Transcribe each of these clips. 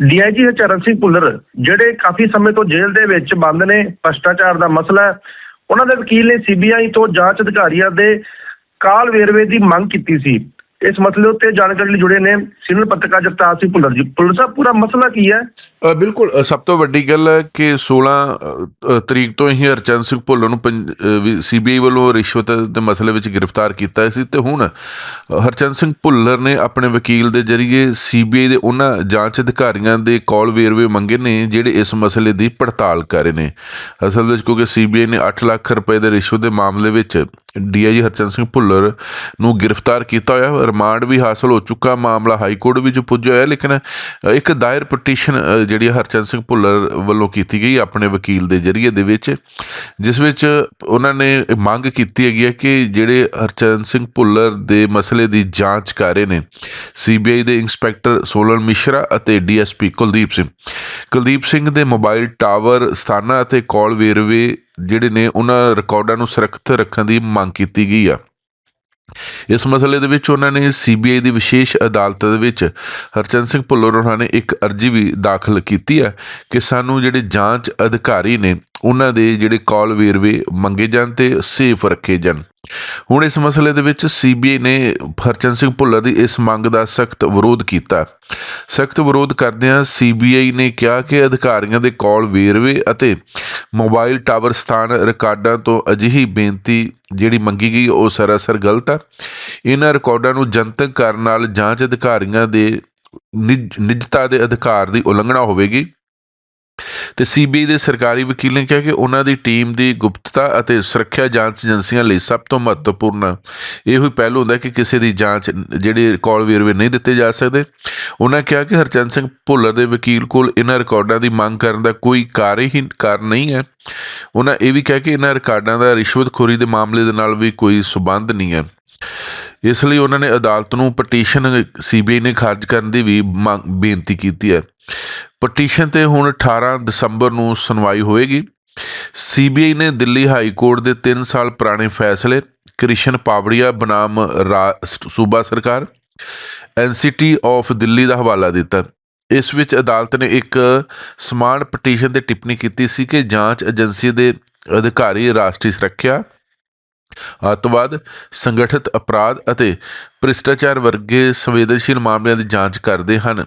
DIG Harcharan Singh Bhullar, ਜਿਹੜੇ ਕਾਫੀ ਸਮੇਂ ਤੋਂ ਜੇਲ੍ਹ ਦੇ ਵਿੱਚ ਬੰਦ ਨੇ, ਭ੍ਰਸ਼ਟਾਚਾਰ ਦਾ ਮਸਲਾ ਉਹਨਾਂ ਦੇ ਵਕੀਲ ਨੇ ਸੀਬੀਆਈ ਤੋਂ ਜਾਂਚ ਅਧਿਕਾਰੀਆਂ ਦੇ ਕਾਲ ਵੇਰਵੇ ਦੀ ਮੰਗ ਕੀਤੀ ਸੀ। ਇਸ ਮਸਲੇ ਉੱਤੇ ਜਾਣਕਾਰੀ ਲਈ ਜੁੜੇ ਨੇ ਸੀਨੀਅਰ ਪੱਤਰਕਾਰ ਜਗਤਾਰ ਸਿੰਘ ਭੁੱਲਰ ਜੀ। ਭੁੱਲਰ ਸਾਹਿਬ, ਪੂਰਾ ਮਸਲਾ ਕੀ ਹੈ? ਬਿਲਕੁਲ ਸਭ ਤੋਂ ਵੱਡੀ ਗੱਲ ਹੈ ਕਿ 16 ਤਰੀਕ ਤੋਂ ਹੀ ਹਰਚੰਦ ਸਿੰਘ ਭੁੱਲਰ ਨੂੰ ਸੀਬੀਆਈ ਵੱਲੋਂ ਰਿਸ਼ਵਤ ਦੇ ਮਸਲੇ ਵਿੱਚ ਗ੍ਰਿਫਤਾਰ ਕੀਤਾ ਸੀ ਤੇ ਹੁਣ ਹਰਚੰਦ ਸਿੰਘ ਭੁੱਲਰ ਨੇ ਆਪਣੇ ਵਕੀਲ ਦੇ ਜ਼ਰੀਏ ਸੀਬੀਆਈ ਦੇ ਉਹਨਾਂ ਜਾਂਚ ਅਧਿਕਾਰੀਆਂ ਦੇ ਕਾਲ ਵੇਰਵੇ ਮੰਗੇ ਨੇ, ਜਿਹੜੇ ਇਸ ਮਸਲੇ ਦੀ ਪੜਤਾਲ ਕਰ ਰਹੇ ਨੇ। ਅਸਲ ਵਿੱਚ ਕਿਉਂਕਿ ਸੀਬੀਆਈ ਨੇ 8 ਲੱਖ ਰੁਪਏ ਦੇ ਰਿਸ਼ਵਤ ਦੇ ਮਾਮਲੇ ਵਿੱਚ ਡੀਆਈਜੀ ਹਰਚੰਦ ਸਿੰਘ ਭੁੱਲਰ ਨੂੰ ਗ੍ਰਿਫਤਾਰ ਕੀਤਾ ਹੋਇਆ, ਰਿਮਾਂਡ ਵੀ ਹਾਸਲ ਹੋ ਚੁੱਕਾ, ਮਾਮਲਾ ਹਾਈ ਕੋਰਟ ਵਿੱਚ ਪੁੱਜਿਆ ਹੋਇਆ, ਲੇਕਿਨ ਇੱਕ ਦਾਇਰ ਪਟੀਸ਼ਨ ਜਿਹੜੀ ਹਰਚੰਦ ਸਿੰਘ ਭੁੱਲਰ ਵੱਲੋਂ ਕੀਤੀ ਗਈ ਆਪਣੇ ਵਕੀਲ ਦੇ ਜ਼ਰੀਏ ਦੇ ਵਿੱਚ, ਜਿਸ ਵਿੱਚ ਉਹਨਾਂ ਨੇ ਮੰਗ ਕੀਤੀ ਹੈਗੀ ਹੈ ਕਿ ਜਿਹੜੇ ਹਰਚੰਦ ਸਿੰਘ ਭੁੱਲਰ ਦੇ ਮਸਲੇ ਦੀ ਜਾਂਚ ਕਰ ਰਹੇ ਨੇ, ਸੀਬੀਆਈ ਦੇ ਇੰਸਪੈਕਟਰ ਸੋਲਨ ਮਿਸ਼ਰਾ ਅਤੇ ਡੀਐਸਪੀ ਕੁਲਦੀਪ ਸਿੰਘ। ਕੁਲਦੀਪ ਸਿੰਘ ਦੇ ਮੋਬਾਈਲ ਟਾਵਰ ਸਥਾਨਾਂ ਅਤੇ ਕਾਲ ਵੇਰਵੇ ਜਿਹੜੇ ਨੇ ਉਹਨਾਂ ਰਿਕਾਰਡਾਂ ਨੂੰ ਸੁਰੱਖਿਅਤ ਰੱਖਣ ਦੀ ਮੰਗ ਕੀਤੀ ਗਈ ਆ। ਇਸ ਮਸਲੇ ਦੇ ਵਿੱਚ ਉਹਨਾਂ ਨੇ ਸੀਬੀਆਈ ਦੀ ਵਿਸ਼ੇਸ਼ ਅਦਾਲਤ ਦੇ ਵਿੱਚ ਹਰਚੰਦ ਸਿੰਘ ਭੁੱਲਰ ਉਹਨਾਂ ਨੇ ਇੱਕ ਅਰਜੀ ਵੀ ਦਾਖਲ ਕੀਤੀ ਹੈ ਕਿ ਸਾਨੂੰ ਜਿਹੜੇ ਜਾਂਚ ਅਧਿਕਾਰੀ ਨੇ, ਉਹਨਾਂ ਦੇ ਜਿਹੜੇ ਕਾਲ ਵੇਰਵੇ ਮੰਗੇ ਜਾਣ ਤੇ ਸੇਫ ਰੱਖੇ ਜਾਣ। ਹੁਣ ਇਸ ਮਸਲੇ ਦੇ ਵਿੱਚ ਸੀਬੀਆਈ ਨੇ ਹਰਚੰਦ ਸਿੰਘ ਭੁੱਲਰ ਦੀ ਇਸ ਮੰਗ ਦਾ ਸਖਤ ਵਿਰੋਧ ਕੀਤਾ। ਸਖਤ ਵਿਰੋਧ ਕਰਦਿਆਂ ਸੀਬੀਆਈ ਨੇ ਕਿਹਾ ਕਿ ਅਧਿਕਾਰੀਆਂ ਦੇ ਕਾਲ ਵੇਰਵੇ ਅਤੇ ਮੋਬਾਈਲ ਟਾਵਰ ਸਥਾਨ ਰਿਕਾਰਡਾਂ ਤੋਂ ਅਜਿਹੀ ਬੇਨਤੀ ਜਿਹੜੀ ਮੰਗੀ ਗਈ, ਉਹ ਸਰਾਸਰ ਗਲਤ ਆ। ਇਹਨਾਂ ਰਿਕਾਰਡਾਂ ਨੂੰ ਜਨਤਕ ਕਰਨ ਨਾਲ ਜਾਂਚ ਅਧਿਕਾਰੀਆਂ ਦੇ ਨਿੱਜ ਨਿੱਜਤਾ ਦੇ ਅਧਿਕਾਰ ਦੀ ਉਲੰਘਣਾ ਹੋਵੇਗੀ। ਤੇ ਸੀਬੀਆਈ ਦੇ ਸਰਕਾਰੀ ਵਕੀਲ ਨੇ ਕਿਹਾ ਕਿ ਉਹਨਾਂ ਦੀ ਟੀਮ ਦੀ ਗੁਪਤਤਾ ਅਤੇ ਸੁਰੱਖਿਆ ਜਾਂਚ ਏਜੰਸੀਆਂ ਲਈ ਸਭ ਤੋਂ ਮਹੱਤਵਪੂਰਨ ਇਹੋ ਹੀ ਪਹਿਲੂ ਹੁੰਦਾ ਕਿ ਕਿਸੇ ਦੀ ਜਾਂਚ ਜਿਹੜੇ ਕਾਲ ਵੇਰਵੇ ਨਹੀਂ ਦਿੱਤੇ ਜਾ ਸਕਦੇ। ਉਹਨਾਂ ਕਿਹਾ ਕਿ ਹਰਚੰਦ ਸਿੰਘ ਭੁੱਲਰ ਦੇ ਵਕੀਲ ਕੋਲ ਇਹਨਾਂ ਰਿਕਾਰਡਾਂ ਦੀ ਮੰਗ ਕਰਨ ਦਾ ਕੋਈ ਕਾਰ ਹੀ ਕਾਰਨ ਨਹੀਂ ਹੈ। ਉਹਨਾਂ ਇਹ ਵੀ ਕਿਹਾ ਕਿ ਇਹਨਾਂ ਰਿਕਾਰਡਾਂ ਦਾ ਰਿਸ਼ਵਤਖੋਰੀ ਦੇ ਮਾਮਲੇ ਦੇ ਨਾਲ ਵੀ ਕੋਈ ਸਬੰਧ ਨਹੀਂ ਹੈ। ਇਸ ਲਈ ਉਹਨਾਂ ਨੇ ਅਦਾਲਤ ਨੂੰ ਪਟੀਸ਼ਨ ਸੀਬੀਆਈ ਨੇ ਖਾਰਜ ਕਰਨ ਦੀ ਵੀ ਮੰਗ ਬੇਨਤੀ ਕੀਤੀ ਹੈ। ਪਟੀਸ਼ਨ ਤੇ ਹੁਣ 18 ਦਸੰਬਰ ਨੂੰ ਸੁਣਵਾਈ ਹੋਏਗੀ ਸੀਬੀਆਈ ਨੇ ਦਿੱਲੀ ਹਾਈ ਕੋਰਟ ਦੇ 3 ਸਾਲ ਪੁਰਾਣੇ ਫੈਸਲੇ, ਕ੍ਰਿਸ਼ਨ ਪਾਵੜੀਆ ਬਨਾਮ ਰਾ- ਸੂਬਾ ਸਰਕਾਰ, ਐਨਸੀਟੀ ਆਫ ਦਿੱਲੀ ਦਾ ਹਵਾਲਾ ਦਿੱਤਾ। ਇਸ ਵਿੱਚ ਅਦਾਲਤ ਨੇ ਇੱਕ ਸਮਾਨ ਪਟੀਸ਼ਨ ਤੇ ਟਿੱਪਣੀ ਕੀਤੀ ਸੀ ਕਿ ਜਾਂਚ ਏਜੰਸੀ ਦੇ ਅਧਿਕਾਰੀ ਰਾਸ਼ਟਰੀ ਸੁਰੱਖਿਆ, ਅੱਤਵਾਦ, ਸੰਗਠਿਤ ਅਪਰਾਧ ਅਤੇ ਭ੍ਰਿਸ਼ਟਾਚਾਰ ਵਰਗੇ ਸੰਵੇਦਨਸ਼ੀਲ ਮਾਮਲਿਆਂ ਦੀ ਜਾਂਚ ਕਰਦੇ ਹਨ।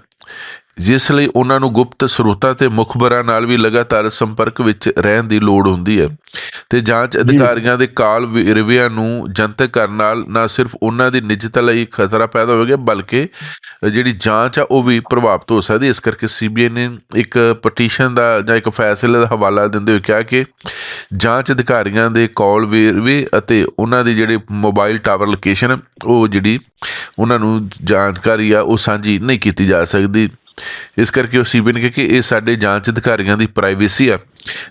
ਜਿਸ ਲਈ ਉਹਨਾਂ ਨੂੰ ਗੁਪਤ ਸਰੋਤਾਂ ਤੇ ਮੁਖਬਰਾਂ ਨਾਲ ਵੀ ਲਗਾਤਾਰ ਸੰਪਰਕ ਵਿੱਚ ਰਹਿਣ ਦੀ ਲੋੜ ਹੁੰਦੀ ਹੈ। ਤੇ ਜਾਂਚ ਅਧਿਕਾਰੀਆਂ ਦੇ ਕਾਲ ਵੇਰਵਿਆਂ ਨੂੰ ਜਨਤਕ ਕਰਨ ਨਾਲ ਨਾ ਸਿਰਫ ਉਹਨਾਂ ਦੀ ਨਿੱਜਤਾ ਲਈ ਖਤਰਾ ਪੈਦਾ ਹੋਵੇਗਾ ਬਲਕਿ ਜਿਹੜੀ ਜਾਂਚ ਆ ਉਹ ਵੀ ਪ੍ਰਭਾਵਿਤ ਹੋ ਸਕਦੀ। ਇਸ ਕਰਕੇ ਸੀਬੀਆਈ ਨੇ ਇੱਕ ਪਟੀਸ਼ਨ ਦਾ ਜਾਂ ਇੱਕ ਫੈਸਲੇ ਦਾ ਹਵਾਲਾ ਦਿੰਦੇ ਹੋਏ ਕਿਹਾ ਕਿ ਜਾਂਚ ਅਧਿਕਾਰੀਆਂ ਦੇ ਕਾਲ ਵੇਰਵੇ ਅਤੇ ਉਹਨਾਂ ਦੀ ਜਿਹੜੇ ਮੋਬਾਈਲ ਟਾਵਰ ਲੋਕੇਸ਼ਨ ਉਹ ਜਿਹੜੀ ਉਹਨਾਂ ਨੂੰ ਜਾਣਕਾਰੀ ਆ ਉਹ ਸਾਂਝੀ ਨਹੀਂ ਕੀਤੀ ਜਾ ਸਕਦੀ। ਇਸ ਕਰਕੇ ਉਹ ਸੀਬੀਆਈ ਨੇ ਕਿਹਾ ਕਿ ਇਹ ਸਾਡੇ ਜਾਂਚ ਅਧਿਕਾਰੀਆਂ ਦੀ ਪ੍ਰਾਈਵੇਸੀ ਆ।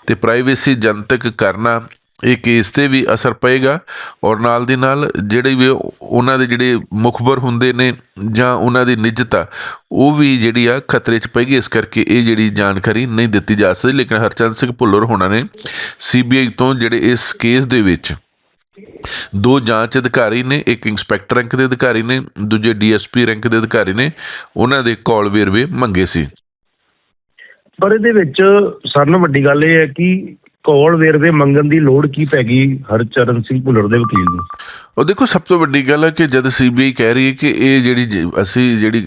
ਤੇ ਪ੍ਰਾਈਵੇਸੀ ਜਨਤਕ ਕਰਨਾ ਇਹ ਕੇਸ ਤੇ ਵੀ ਅਸਰ ਪਏਗਾ ਔਰ ਨਾਲ ਦੀ ਨਾਲ ਜਿਹੜੇ ਵੀ ਉਹਨਾਂ ਦੇ ਜਿਹੜੇ ਮੁਖਬਰ ਹੁੰਦੇ ਨੇ ਜਾਂ ਉਹਨਾਂ ਦੀ ਨਿੱਜਤਾ, ਉਹ ਵੀ ਜਿਹੜੀ ਆ ਖਤਰੇ 'ਚ ਪਏਗੀ। ਇਸ ਕਰਕੇ ਇਹ ਜਿਹੜੀ ਜਾਣਕਾਰੀ ਨਹੀਂ ਦਿੱਤੀ ਜਾ ਸਕਦੀ, ਲੇਕਿਨ ਹਰਚੰਦ ਸਿੰਘ ਭੁੱਲਰ ਹੋਣਾ ਨੇ ਸੀਬੀਆਈ ਤੋਂ ਜਿਹੜੇ ਇਸ ਕੇਸ ਦੇ ਵਿੱਚ ਦੋ ਜਾਂਚ ਅਧਿਕਾਰੀ ਨੇ, ਇੱਕ ਇੰਸਪੈਕਟਰ ਰੈਂਕ ਦੇ ਅਧਿਕਾਰੀ ਨੇ, ਦੂਜੇ ਡੀਐਸਪੀ ਰੈਂਕ ਦੇ ਅਧਿਕਾਰੀ ਨੇ, ਉਹਨਾਂ ਦੇ ਕੋਲ ਵੇਰਵੇ ਮੰਗੇ ਸੀ। ਪਰ ਇਹਦੇ ਵਿੱਚ ਸਾਰਿਆਂ ਨਾਲੋਂ ਵੱਡੀ ਗੱਲ ਇਹ ਹੈ ਕਿ ਕੌਲ ਵੇਰਵੇ ਮੰਗਣ ਦੀ ਲੋੜ ਕੀ ਪੈ ਗਈ? ਹਰਚਰਨ ਸਿੰਘ ਭੁੱਲਰ ਦੇ ਵਕੀਲ ਨੂੰ। ਉਹ ਦੇਖੋ, ਸਭ ਤੋਂ ਵੱਡੀ ਗੱਲ ਹੈ ਕਿ ਜਦ ਸੀਬੀਆਈ ਕਹਿ ਰਹੀ ਹੈ ਕਿ ਇਹ ਜਿਹੜੀ ਅਸੀਂ ਜਿਹੜੀ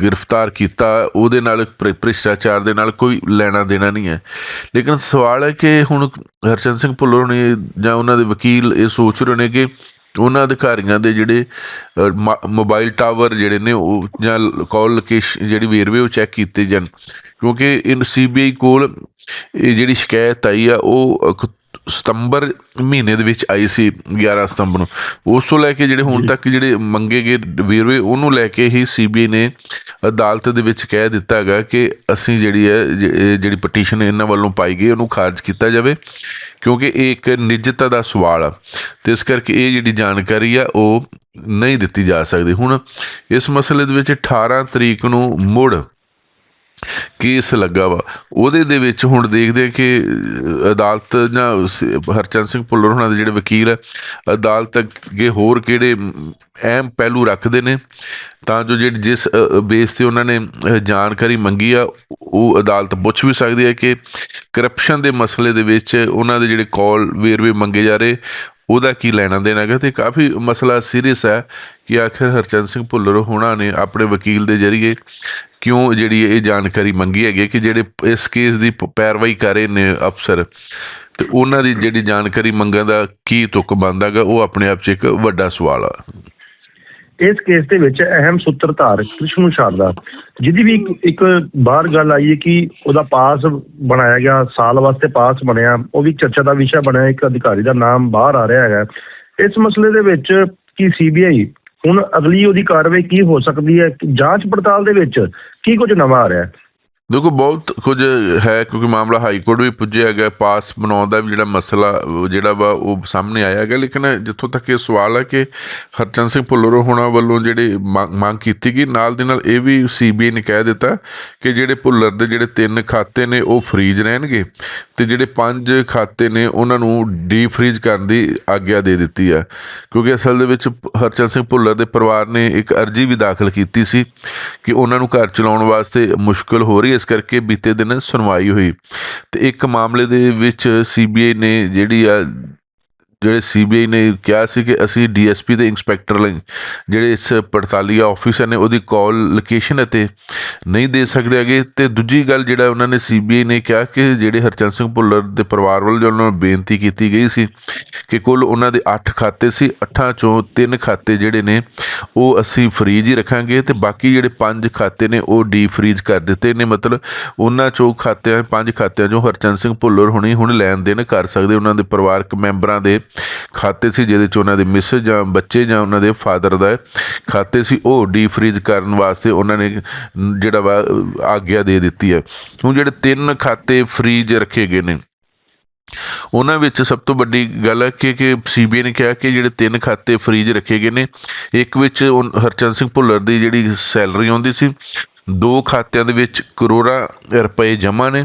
ਗ੍ਰਿਫਤਾਰ ਕੀਤਾ, ਉਹਦੇ ਨਾਲ ਭ੍ਰਿਸ਼ਟਾਚਾਰ ਦੇ ਨਾਲ ਕੋਈ ਲੈਣਾ ਦੇਣਾ ਨਹੀਂ ਹੈ। ਲੇਕਿਨ ਸਵਾਲ ਹੈ ਕਿ ਹੁਣ ਹਰਚਰਨ ਸਿੰਘ ਭੁੱਲਰ ਨੇ ਜਾਂ ਉਹਨਾਂ ਦੇ ਵਕੀਲ ਇਹ ਸੋਚ ਰਹੇ ਨੇ ਕਿ ਉਹਨਾਂ ਅਧਿਕਾਰੀਆਂ ਦੇ ਜਿਹੜੇ ਮ- ਮੋਬਾਈਲ ਟਾਵਰ ਜਿਹੜੇ ਨੇ ਉਹ ਜਾਂ ਕਾਲ ਲੋਕੇਸ਼ਨ ਜਿਹੜੀ ਵੇਰਵੇ ਉਹ ਚੈੱਕ ਕੀਤੇ ਜਾਣ। ਕਿਉਂਕਿ ਇਨ ਸੀਬੀਆਈ ਕੋਲ ਇਹ ਜਿਹੜੀ ਸ਼ਿਕਾਇਤ ਆਈ ਆ ਉਹ ਅ, ਸਤੰਬਰ ਮਹੀਨੇ ਦੇ ਵਿੱਚ ਆਈ ਸੀ 11 ਸਤੰਬਰ ਨੂੰ। ਉਸ ਤੋਂ ਲੈ ਕੇ ਜਿਹੜੇ ਹੁਣ ਤੱਕ ਜਿਹੜੇ ਮੰਗੇ ਗਏ ਵੇਰਵੇ ਉਹਨੂੰ ਲੈ ਕੇ ਹੀ ਸੀਬੀਆਈ ਨੇ ਅਦਾਲਤ ਦੇ ਵਿੱਚ ਕਹਿ ਦਿੱਤਾ ਹੈਗਾ ਕਿ ਅਸੀਂ ਜਿਹੜੀ ਹੈ ਜਿਹੜੀ ਪਟੀਸ਼ਨ ਇਹਨਾਂ ਵੱਲੋਂ ਪਾਈ ਗਈ ਉਹਨੂੰ ਖਾਰਜ ਕੀਤਾ ਜਾਵੇ ਕਿਉਂਕਿ ਇਹ ਇੱਕ ਨਿੱਜਤਾ ਦਾ ਸਵਾਲ ਆ। ਤੇ ਇਸ ਕਰਕੇ ਇਹ ਜਿਹੜੀ ਜਾਣਕਾਰੀ ਆ ਉਹ ਨਹੀਂ ਦਿੱਤੀ ਜਾ ਸਕਦੀ। ਹੁਣ ਇਸ ਮਸਲੇ ਦੇ ਵਿੱਚ 18 ਤਰੀਕ ਨੂੰ ਮੁੜ ਕੇਸ ਲੱਗਾ ਵਾ। ਉਹਦੇ ਦੇ ਵਿੱਚ ਹੁਣ ਦੇਖਦੇ ਆ ਕਿ ਅਦਾਲਤ ਜਾਂ ਹਰਚੰਦ ਸਿੰਘ ਭੁੱਲਰ ਹੋਣਾ ਦੇ ਜਿਹੜੇ ਵਕੀਲ ਹੈ ਅਦਾਲਤ ਅੱਗੇ ਹੋਰ ਕਿਹੜੇ ਅਹਿਮ ਪਹਿਲੂ ਰੱਖਦੇ ਨੇ? ਤਾਂ ਜੋ ਜਿਹੜੀ ਜਿਸ ਬੇਸ ਤੇ ਉਹਨਾਂ ਨੇ ਜਾਣਕਾਰੀ ਮੰਗੀ ਆ, ਉਹ ਅਦਾਲਤ ਪੁੱਛ ਵੀ ਸਕਦੀ ਹੈ ਕਿ ਕਰਪਸ਼ਨ ਦੇ ਮਸਲੇ ਦੇ ਵਿੱਚ ਉਹਨਾਂ ਦੇ ਜਿਹੜੇ ਕਾਲ ਵੇਰਵੇ ਮੰਗੇ ਜਾ ਰਹੇ, ਉਹਦਾ ਕੀ ਲੈਣਾ ਦੇਣਾ ਹੈਗਾ? ਤੇ ਕਾਫੀ ਮਸਲਾ ਸੀਰੀਅਸ ਹੈ ਕਿ ਆਖਿਰ ਹਰਚੰਦ ਸਿੰਘ ਭੁੱਲਰ ਹੋਣਾ ਨੇ ਆਪਣੇ ਵਕੀਲ ਦੇ ਜ਼ਰੀਏ ਕਿਉਂ ਜਿਹੜੀ ਇਹ ਜਾਣਕਾਰੀ ਮੰਗੀ ਹੈਗੀ ਕਿ ਜਿਹੜੇ ਇਸ ਕੇਸ ਦੀ ਪੈਰਵਾਈ ਕਰ ਰਹੇ ਨੇ ਅਫਸਰ, ਤੇ ਉਹਨਾਂ ਦੀ ਜਿਹੜੀ ਜਾਣਕਾਰੀ ਮੰਗਣ ਦਾ ਕੀ ਤੁਕ ਬਣਦਾਗਾ ਉਹ ਆਪਣੇ ਆਪ 'ਚ ਇੱਕ ਵੱਡਾ ਸਵਾਲ ਆ। ਇਸ ਕੇਸ ਦੇ ਵਿੱਚ ਅਹਿਮ ਸੂਤਰਧਾਰ ਕ੍ਰਿਸ਼ਨੂ ਸ਼ਾਰਦਾ ਜਿਹਦੀ ਵੀ ਇੱਕ- ਬਾਹਰ ਗੱਲ ਆਈ ਹੈ ਕਿ ਉਹਦਾ ਪਾਸ ਬਣਾਇਆ ਗਿਆ, ਸਾਲ ਵਾਸਤੇ ਪਾਸ ਬਣਿਆ, ਉਹ ਵੀ ਚਰਚਾ ਦਾ ਵਿਸ਼ਾ ਬਣਿਆ, ਇੱਕ ਅਧਿਕਾਰੀ ਦਾ ਨਾਮ ਬਾਹਰ ਆ ਰਿਹਾ ਹੈਗਾ। ਇਸ ਮਸਲੇ ਦੇ ਵਿੱਚ ਕੀ ਸੀਬੀਆਈ ਹੁਣ ਅਗਲੀ ਉਹਦੀ ਕਾਰਵਾਈ ਕੀ ਹੋ ਸਕਦੀ ਹੈ? ਜਾਂਚ ਪੜਤਾਲ ਦੇ ਵਿੱਚ ਕੀ ਕੁਝ ਨਵਾਂ ਆ ਰਿਹਾ ਹੈ? ਦੇਖੋ, ਬਹੁਤ ਕੁਝ ਹੈ, ਕਿਉਂਕਿ ਮਾਮਲਾ ਹਾਈ ਕੋਰਟ ਵੀ ਪੁੱਜਿਆ ਹੈਗਾ, ਪਾਸ ਬਣਾਉਣ ਦਾ ਵੀ ਜਿਹੜਾ ਮਸਲਾ, ਜਿਹੜਾ ਵਾ, ਉਹ ਸਾਹਮਣੇ ਆਇਆ ਹੈਗਾ। ਲੇਕਿਨ ਜਿੱਥੋਂ ਤੱਕ ਇਹ ਸਵਾਲ ਹੈ ਕਿ ਹਰਚੰਦ ਸਿੰਘ ਭੁੱਲਰ ਹੋਣਾ ਵੱਲੋਂ ਜਿਹੜੀ ਮੰਗ ਮੰਗ ਕੀਤੀ ਗਈ, ਨਾਲ ਦੀ ਨਾਲ ਇਹ ਵੀ ਸੀਬੀਆਈ ਨੇ ਕਹਿ ਦਿੱਤਾ ਕਿ ਜਿਹੜੇ ਭੁੱਲਰ ਦੇ ਜਿਹੜੇ ਤਿੰਨ ਖਾਤੇ ਨੇ, ਉਹ ਫ੍ਰੀਜ ਰਹਿਣਗੇ ਤੇ ਜਿਹੜੇ ਪੰਜ ਖਾਤੇ ਨੇ, ਉਹਨਾਂ ਨੂੰ ਡੀਪ ਫ੍ਰੀਜ ਕਰਨ ਦੀ ਆਗਿਆ ਦੇ ਦਿੱਤੀ ਆ। ਕਿਉਂਕਿ ਅਸਲ ਦੇ ਵਿੱਚ ਹਰਚੰਦ ਸਿੰਘ ਭੁੱਲਰ ਦੇ ਪਰਿਵਾਰ ਨੇ ਇੱਕ ਅਰਜੀ ਵੀ ਦਾਖਲ ਕੀਤੀ ਸੀ ਕਿ ਉਹਨਾਂ ਨੂੰ ਘਰ ਚਲਾਉਣ ਵਾਸਤੇ ਮੁਸ਼ਕਲ ਹੋ ਰਹੀ ਹੈ। ਇਸ ਕਰਕੇ ਬੀਤੇ ਦਿਨ ਸੁਣਵਾਈ ਹੋਈ। ਤੇ ਇੱਕ ਮਾਮਲੇ ਦੇ ਵਿੱਚ ਸੀਬੀਆਈ ਨੇ ਜਿਹੜੀ ਆ, ਜਿਹੜੇ ਸੀਬੀਆਈ ਨੇ ਕਿਹਾ ਸੀ ਕਿ ਅਸੀਂ ਡੀਐਸਪੀ ਦੇ ਇੰਸਪੈਕਟਰ ਲਈ ਜਿਹੜੇ ਇਸ ਪੜਤਾਲੀਆ ਆਫੀਸਰ ਨੇ, ਉਹਦੀ ਕਾਲ, ਲੋਕੇਸ਼ਨ ਅਤੇ ਨਹੀਂ ਦੇ ਸਕਦੇ ਹੈਗੇ। ਤੇ ਦੂਜੀ ਗੱਲ ਜਿਹੜਾ ਉਹਨਾਂ ਨੇ ਸੀਬੀਆਈ ਨੇ ਕਿਹਾ ਕਿ ਜਿਹੜੇ ਹਰਚੰਦ ਸਿੰਘ ਭੁੱਲਰ ਦੇ ਪਰਿਵਾਰ ਵੱਲੋਂ ਜੋ ਉਹਨਾਂ ਨੂੰ ਬੇਨਤੀ ਕੀਤੀ ਗਈ ਸੀ ਕਿ ਕੁੱਲ ਉਹਨਾਂ ਦੇ 8 ਖਾਤੇ ਸੀ 8 ਚੋਂ 3 ਖਾਤੇ ਜਿਹੜੇ ਨੇ ਉਹ ਅਸੀਂ ਫ੍ਰੀਜ ਹੀ ਰੱਖਾਂਗੇ ਤੇ ਬਾਕੀ ਜਿਹੜੇ 5 ਖਾਤੇ ਨੇ ਉਹ ਡੀਪ ਫ੍ਰੀਜ ਕਰ ਦਿੱਤੇ ਨੇ। ਮਤਲਬ ਉਹਨਾਂ ਚੋਂ ਖਾਤਿਆਂ, ਪੰਜ ਖਾਤਿਆਂ ਚੋਂ ਹਰਚੰਦ ਸਿੰਘ ਭੁੱਲਰ ਹੁਣੀ ਹੁਣ ਲੈਣ ਦੇਣ ਕਰ ਸਕਦੇ। ਉਹਨਾਂ ਦੇ ਪਰਿਵਾਰਕ ਮੈਂਬਰਾਂ ਦੇ ਖਾਤੇ ਸੀ ਜਿਹਦੇ ਚ ਉਹਨਾਂ ਦੇ ਮਿਸ ਜਾਂ ਬੱਚੇ ਜਾਂ ਉਹਨਾਂ ਦੇ ਫਾਦਰ ਦਾ ਖਾਤੇ ਸੀ, ਉਹ ਡੀਪ ਫ੍ਰੀਜ ਕਰਨ ਵਾਸਤੇ ਉਹਨਾਂ ਨੇ ਜਿਹੜਾ ਵਾ, ਆਗਿਆ ਦੇ ਦਿੱਤੀ ਹੈ। ਹੁਣ ਜਿਹੜੇ ਤਿੰਨ ਖਾਤੇ ਫ੍ਰੀਜ ਰੱਖੇ ਗਏ ਨੇ, ਉਹਨਾਂ ਵਿੱਚ ਸਭ ਤੋਂ ਵੱਡੀ ਗੱਲ ਹੈ ਕਿ ਕਿ ਸੀਬੀਆਈ ਨੇ ਕਿਹਾ ਕਿ ਜਿਹੜੇ ਤਿੰਨ ਖਾਤੇ ਫ੍ਰੀਜ ਰੱਖੇ ਗਏ ਨੇ, ਇੱਕ ਵਿੱਚ ਉਹ ਹਰਚੰਦ ਸਿੰਘ ਭੁੱਲਰ ਦੀ ਜਿਹੜੀ ਸੈਲਰੀ ਆਉਂਦੀ ਸੀ, ਦੋ ਖਾਤਿਆਂ ਦੇ ਵਿੱਚ ਕਰੋੜਾਂ ਰੁਪਏ ਜਮ੍ਹਾਂ ਨੇ।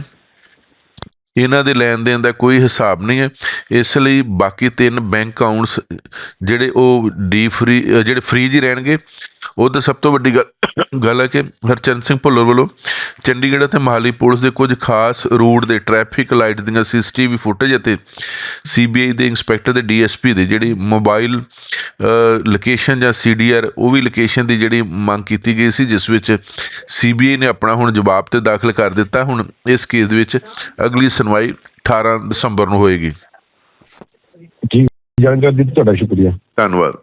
ਇਹਨਾਂ ਦੇ ਲੈਣ ਦੇਣ ਦਾ ਕੋਈ ਹਿਸਾਬ ਨਹੀਂ ਹੈ। ਇਸ ਲਈ ਬਾਕੀ ਤਿੰਨ ਬੈਂਕ ਅਕਾਊਂਟਸ ਜਿਹੜੇ ਉਹ ਡੀ ਫ੍ਰੀ, ਜਿਹੜੇ ਫ੍ਰੀਜ ਹੀ ਰਹਿਣਗੇ ਉਹ ਤਾਂ ਸਭ ਤੋਂ ਵੱਡੀ ਗੱਲ ਗੱਲ ਹੈ ਕਿ ਹਰਚੰਦ ਸਿੰਘ ਭੁੱਲਰ ਵੱਲੋਂ ਚੰਡੀਗੜ੍ਹ ਅਤੇ ਮਹਾਲੀ ਪੁਲਿਸ ਦੇ ਕੁਝ ਖਾਸ ਰੂਟ ਦੇ ਟ੍ਰੈਫਿਕ ਲਾਈਟ ਦੀਆਂ ਸੀਸੀਟੀਵੀ ਫੁਟੇਜ ਅਤੇ ਸੀਬੀਆਈ ਦੇ ਇੰਸਪੈਕਟਰ ਦੇ ਡੀਐਸਪੀ ਦੇ ਜਿਹੜੀ ਮੋਬਾਈਲ ਲੋਕੇਸ਼ਨ ਜਾਂ ਸੀਡੀਆਰ ਉਹ ਵੀ ਲੋਕੇਸ਼ਨ ਦੀ ਜਿਹੜੀ ਮੰਗ ਕੀਤੀ ਗਈ ਸੀ ਜਿਸ ਵਿੱਚ ਸੀਬੀਆਈ ਨੇ ਆਪਣਾ ਹੁਣ ਜਵਾਬ ਤੇ ਦਾਖਲ ਕਰ ਦਿੱਤਾ। ਹੁਣ ਇਸ ਕੇਸ ਦੇ ਵਿੱਚ ਅਗਲੀ ਸੁਣਵਾਈ 18 ਦਸੰਬਰ ਨੂੰ ਹੋਏਗੀ। ਜੀ ਜਾਣਕਾਰੀ ਦਿੱਤੀ ਤੁਹਾਡਾ ਸ਼ੁਕਰੀਆ। ਧੰਨਵਾਦ।